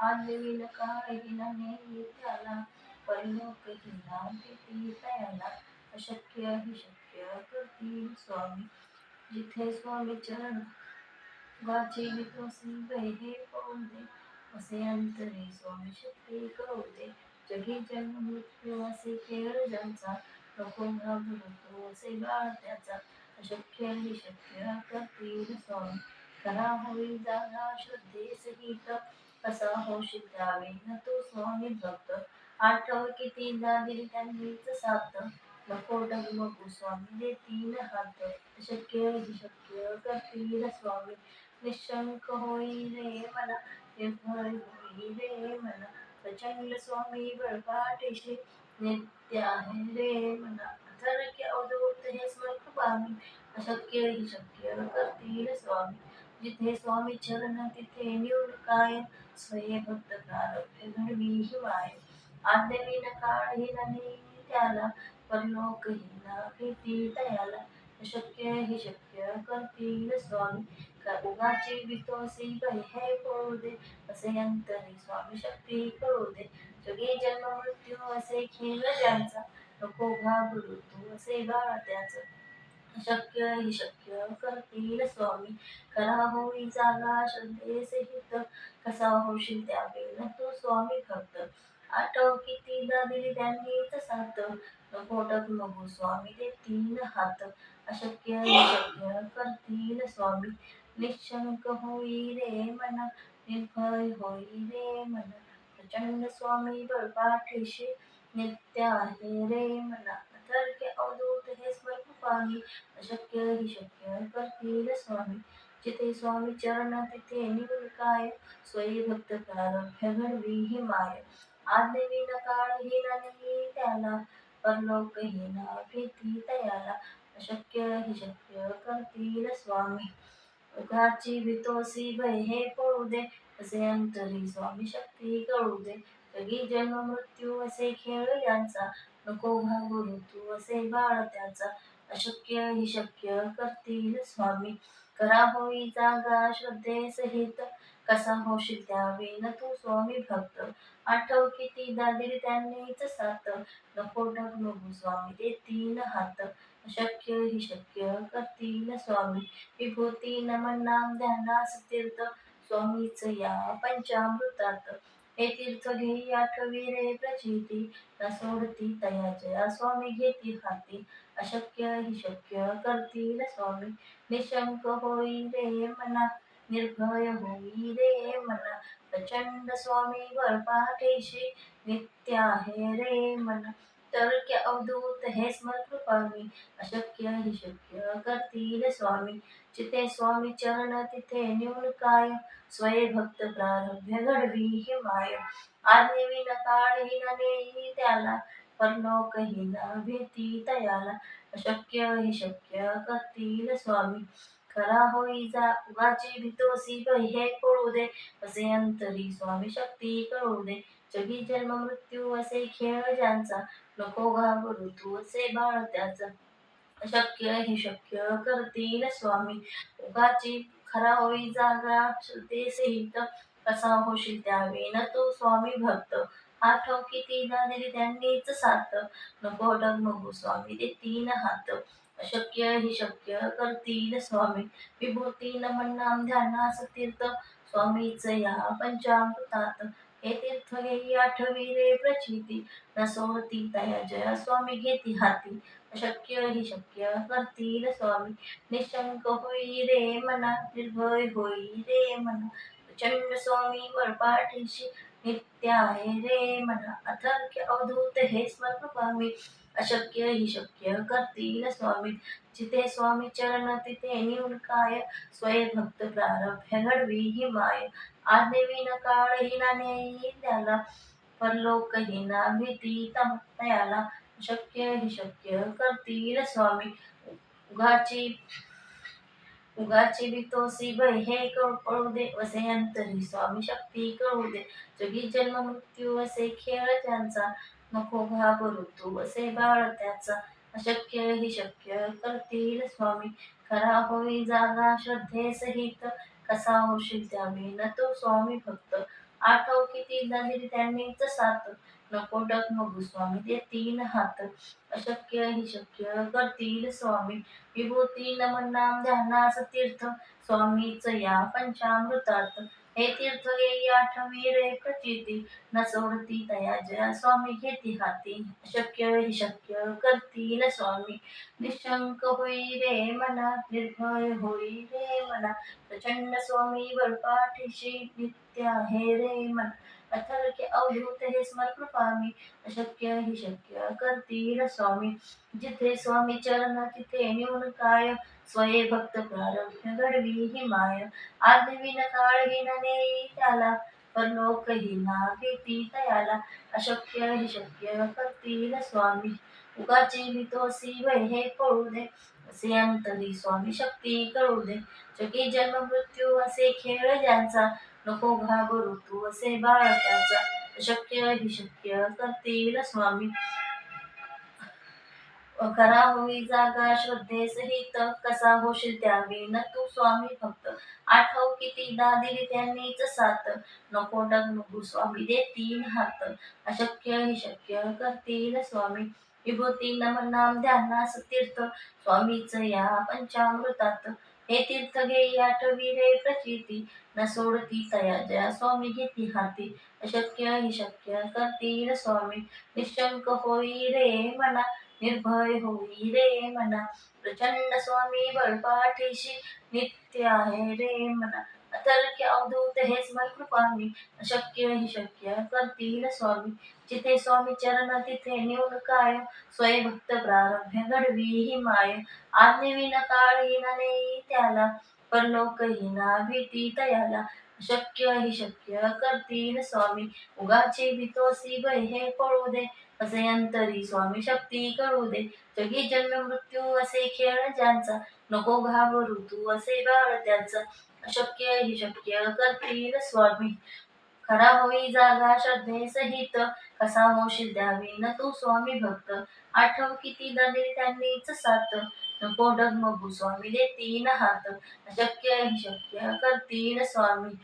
आदविन काळहीला नेई त्याला. परलोक हिला भीती तयाला अशक्य ही शक्य करतील स्वामी. जिथे स्वामी चरण वाची विश्वासी हे पाहून असे अंतरे स्वामी शक्ती करू दे जगी जन्म मृत्यू असे केळ ज्यांचा नको घाबरतो असे बाळ त्याचा. अशक्य ही शक्य करतील स्वामी. करा होईल जागा श्रद्धे सहित कसा होशील द्यावे न तू स्वामी भक्त. आठव किती दिली त्यांनीच साथ नको डगमगू स्वामी दे तीन हात. शक्य शक्य करतील स्वामी. निशंक होई रे मला निर्भय होई रे मला. प्रचंड स्वामी बळपाठीशी नित्य आहे रे मला. अथर्क्य अवधूत हे स्मरक पामी अशक्य ही शक्य करतील स्वामी. जिथे स्वामी चरण तिथे निवड काय स्वय भक्त प्रारब्ध घडवी हिवाय आद्यवीन काळ हिला नाही त्याला परलोक हिना भीती दयाला. शक्य हे शक्य करतील स्वामी. का उगाची वितोसी हे पळू दे असे अंतरी स्वामी शक्ती कळू दे जगे जन्म मृत्यू असे खेळ ज्यांचा नको घाबरू तू असे बाळ त्याचं. शक्य ही शक्य करतील स्वामी. करा होई जागा श्रद्धे कसा होशील त्यावेळेला तो स्वामी भक्त. आठव किती दिली त्यांनीच साथ पोटक मगू स्वामी ते तीन हात. अशक्य शक्य करतील स्वामी. निशंक होई रे मना निर्भय होई रे मना. प्रचंड स्वामी बळपाठीशी नित्य आहे रे मना. अथर्क्य अवधूत हे स्वर्ग स्मृतपाणी अशक्य ही शक्य करतील स्वामी। जिथे स्वामी चरण तिथे निवड काय। स्वयं भक्त प्रारभ्य घडवी ही माय। आज्ञविन काळ हिला नाही त्याला। परलोक हिला भीती तयाला अशक्य ही शक्य करतील स्वामी। उगाची वितोसी भय हे पळू दे असे अंतरी स्वामी शक्ती कळू दे जगी जन्म मृत्यू असे खेळ यांचा। नको घाबरू तू असे बाळ त्याचा अशक्य ही शक्य करतील स्वामी. करा होई जागा श्रद्धे सहित कसा होशील त्यावेळेला तू स्वामी भक्त. आठव किती दिली त्यांनीच साथ नको डगमगू स्वामी देतील हात. अशक्य ही शक्य करतील स्वामी. विभूती नमन नाम ध्यानास तीर्थ स्वामीच या पंचामृतात. हे तीर्थ घेई आठवी रे प्रचिती न सोडती तयाच्या स्वामी घेती हाती. अशक्य हि शक्य करतील स्वामी. निशंक होई रे मना निर्भय होई रे मना. प्रचंड स्वामी वर बळपाठीशी नित्या हे रे मना. तर्क्य अवधूत हे स्मृतपामी अशक्य ही शक्य करतील स्वामी। जिथे स्वामी चरण तिथे निवड काय स्वय भक्त प्रारभ्य घडवी हे माय। आज्ञविन काळ हिना नेही त्याला परलोक हिना भीती तयाला अशक्य ही शक्य करतील स्वामी। खरा होई जा उगाची भीतोसी हे पळू दे। असे अंतरी स्वामी शक्ती कळू दे। जगी जन्म मृत्यू असे खेळ ज्यांचा नको घाबरू तू असे बाळ त्याच. शक्य हे शक्य करतील स्वामी. उगाची खरा होई जागा ते सहित कसा होशील त्यावेळेला तो स्वामी भक्त? आठव किती दिली त्यांनीच साथ. नको डगमगू स्वामी ते तीन हात. अशक्य ही शक्य करतील स्वामी. विभूती न नाम ध्यानास तीर्थ. स्वामीच या पंचामृतात. हे तीर्थ घेई आठवी रे प्रचिती नसोती तया जया स्वामी घेती हाती. अशक्य ही शक्य करतील स्वामी. निशंक होई रे मना निर्भय होई रे मना. प्रचंड स्वामी बळपाठीशी नित्य आहे रे मना. अथर्क्य अवधूत हे स्मरण पामी अशक्य ही शक्य करतील स्वामी. जिथे स्वामी चरण तिथे निवड काय? स्वय भक्त प्रारभ्य घडवी ही माय. आज्ञविन काळ हिला नेई त्याला परलोकही ना भीती तम शक्य ही शक्य करतील स्वामी. उगाची उगाची भीतोसी भय हे कळू दे असे अंतरी स्वामी शक्ती कळू दे? जगी जन्म मृत्यू असे खेळ त्यांचा नको घाबरू तू असे बाळ त्याचा. अशक्य ही शक्य करतील स्वामी. खरा होई जागा श्रद्धे सहित कसा होशील त्यावेळी? न तो स्वामी भक्त आठव किती दिली त्यांनीच साथ नको डगमगू स्वामी ते तीन हात. अशक्य हि शक्य करतील स्वामी. विभूती नमन नाम ध्यानास तीर्थ. स्वामीच या पंचामृतात. हे तीर्थ येई आठवी रे प्रचिती. न सोडती तया जया स्वामी घेती हाती. शक्य हि शक्य न स्वामी. निशंक होई रे मना निर्भय होई रे मना. प्रचंड स्वामी बळपाठीशी नित्य हे रे मना. अथर्के अवधूत हे स्मर पामी अशक्य हि शक्य करतील स्वामी. जिथे स्वामी चरण तिथे न्यून काय? स्वये भक्त प्रारब्ध घडवी ही माय. आदिविन काळहीन नेई त्याला परलोकहीना भीती तयाला अशक्य हि शक्य करतील स्वामी. उगाची भीतोसी वय हे पळू दे. असे अंतरी स्वामी शक्ती कळू दे. चकी जन्म मृत्यू असे खेळ ज्यांचा नको घाबरू तू असे बाळ त्याचा अशक्य हि शक्य करतील स्वामी. करा होई जागा श्रद्धे सहित कसा होशील त्यावेळी? न तू स्वामी फक्त आठव किती दिली त्यांनीच सात नको डगमगू स्वामी दे तीन हात. अशक्य हि शक्य करतील स्वामी. विभूती नमन नाम ध्यानास तीर्थ. स्वामीच या पंचामृतात. हे तीर्थ घेई आठवी रे प्रचिती. न सोडती तया जया स्वामी घेती हाती. अशक्य हि शक्य करतील स्वामी. निशंक होई रे मना निर्भय होई रे मना. प्रचंड स्वामी बळपाठीशी नित्य आहे रे मना. अथर्क अवधूत हे स्मर कृपामी अशक्य हि शक्य. करतील स्वामी. जिथे स्वामी चरण तिथे न्यून काय? स्वय भक्त प्रारंभ्य घडवी ही माय. आज्ञविन काळहीन नेई त्याला परलोकहीना भीती तयाला शक्य हि शक्य. करतील स्वामी. उगाची भीतोसी भय हे पळू दे. असे अंतरी स्वामी शक्ती कळू दे. जगी जन्म मृत्यू असे खेळ ज्यांचा. नको घाबरू तू असे बाळ त्यांचा. अशक्य हि शक्य करतील. स्वामी खरा होई जागा श्रद्धे सहित. कसा होशील द्यावी न तू स्वामी भक्त? आठव किती दिली त्यांनीच साथ नको डगमगू स्वामी दे तीन हात. अशक्य हि शक्य करतील स्वामी.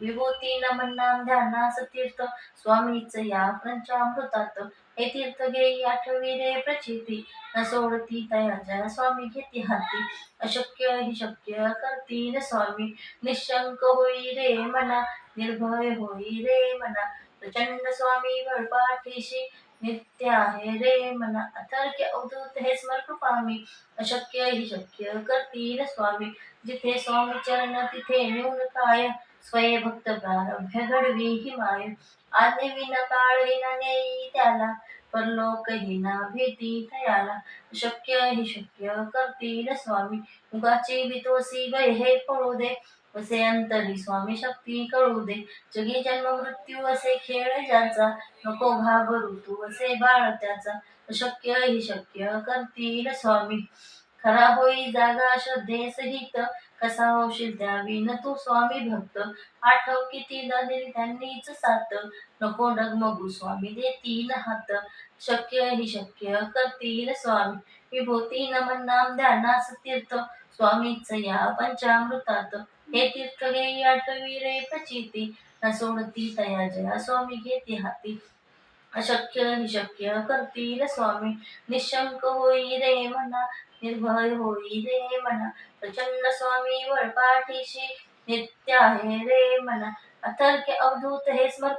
विभूती नमन नाम ध्यानास तीर्थ स्वामीच या पंचामृतात. हे तीर्थ घेई आठवी रे प्रचिती. न सोडती तयाच्या स्वामी घेती हाती अशक्य हि शक्य करती न स्वामी. निशंक होई रे मना निर्भय होई रे मना. प्रचंड स्वामी बळपाठीशी नित्य आहे रे मना. अथर्क्य अवधूत हे स्मर कृपामी अशक्य हि शक्य करती न स्वामी. जिथे स्वामी चरण तिथे न्यून काय स्वय भक्त प्रारभ्य घडवी ही माय आज्ञविन काळहीन नेई त्याला परलोक हिना भीती थयाला शक्य हि शक्य करतील स्वामी उगाची बितोसी गय हे पळू दे। असे अंतरी स्वामी शक्ती कळू दे। जगी जन्म मृत्यू असे खेळ ज्याचा नको घाबरू तू असे बाळ त्याचा। अशक्य हि शक्य करतील स्वामी। खरा होई जागा श्रद्धे सहित कसा होशील द्यावी न तू स्वामी भक्त. आठव किती दिली त्यांनीच सात नको डगमगू स्वामी देतील हात. शक्य हि शक्य करतील स्वामी. विभूती नमन नाम ध्यानास तीर्थ. स्वामीच या पंचामृतात. हे तीर्थ घेई आठवी रे प्रचिती. न सोडती तया जया स्वामी घेते हाती. अशक्य हि शक्य करतील स्वामी. निशंक होई रे मना निर्भय होई रे मना प्रचंड स्वामी वळपाठीशी नित्य आहे रे मना अथर्क अवधूत हे स्मर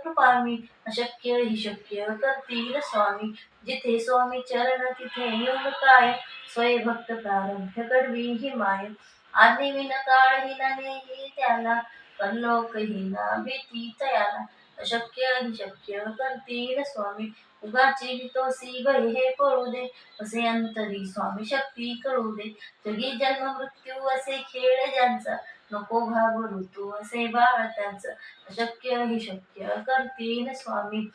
अशक्य हि शक्य करतील स्वामी. जिथे स्वामी चरण तिथे न्यून काय? स्वय भक्त प्रारंभ कडवी ही माय. आदि विना काळ काळहीन नाही त्याला परलोक ही ना भीती तयाला. अशक्य हि शक्य करतील स्वामी. उगाची भीतोसी भय हे पळू दे. असे अंतरी स्वामी शक्ती कळू दे. जगी जन्म मृत्यू असे खेळ ज्यांचा. नको घाबरू तू असे बाळ त्यांचं. अशक्य हि शक्य करतील स्वामी.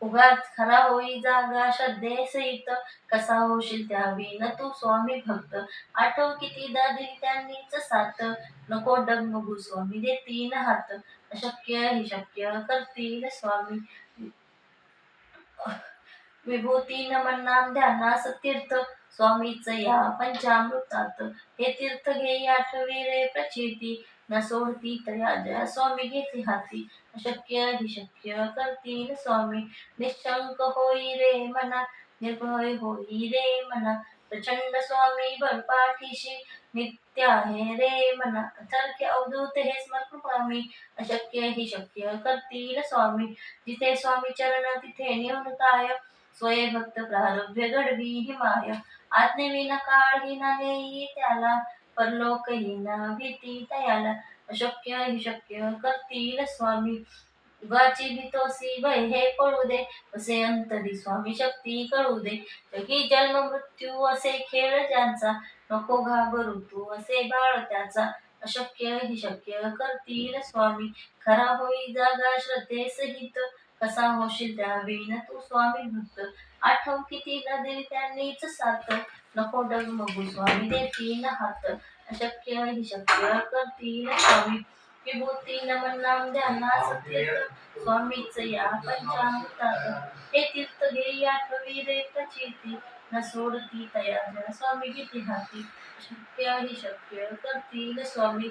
उगाच खरा होई जागा श्रद्धे सहित. कसा होशील त्या विन तू स्वामी भक्त. आठव किती दिली त्यांनीच साथ. नको डगमगू स्वामी देतील हात. अशक्य ही शक्य करतील स्वामी. विभूती नमन नाम ध्यानास तीर्थ. स्वामीच या पंचामृतात हे तीर्थ घेई आठवी रे प्रचिती. न सोडती तया जया स्वामी घेते हाती. अशक्य ही शक्य करतील स्वामी. निशंक होई रे मना निर्भय होई रे मना. प्रचंड स्वामी बळपाठीशी नित्य आहे रे मना. अथर्क्य अवधूत हे स्मृतपामी अशक्य ही शक्य करतील स्वामी. जिथे स्वामी चरण तिथे नेऊन काय? स्वये भक्त प्रारभ्य घडवी ही माय. आज्ञेविना काळ ना नेई त्याला. परलोक ना भीती तयाला अशक्य ही शक्य करतील स्वामी. उगाची भीतोसी भय हे पळू दे असे अंतरी स्वामी शक्ती कळू दे जगी जन्म मृत्यू असे खेळ ज्यांचा नको घाबरू तू असे बाळ त्याचा. अशक्य ही शक्य करतील स्वामी खरा होई जागा श्रद्धे सहित. कसा होशील त्यावेळी तू स्वामी भक्त? आठव किती न दिली त्यांनीच साथ. नको डगमगू स्वामी देतील हात. अशक्य ही शक्य करतील स्वामी. विभूती नमन नाम ध्यानास तीर्थ स्वामीच या पंचामृतात हे तीर्थ घेई आठवी रे प्रचिती न सोडती तया जया स्वामी किती हाती. शक्य ही शक्य करतील स्वामी.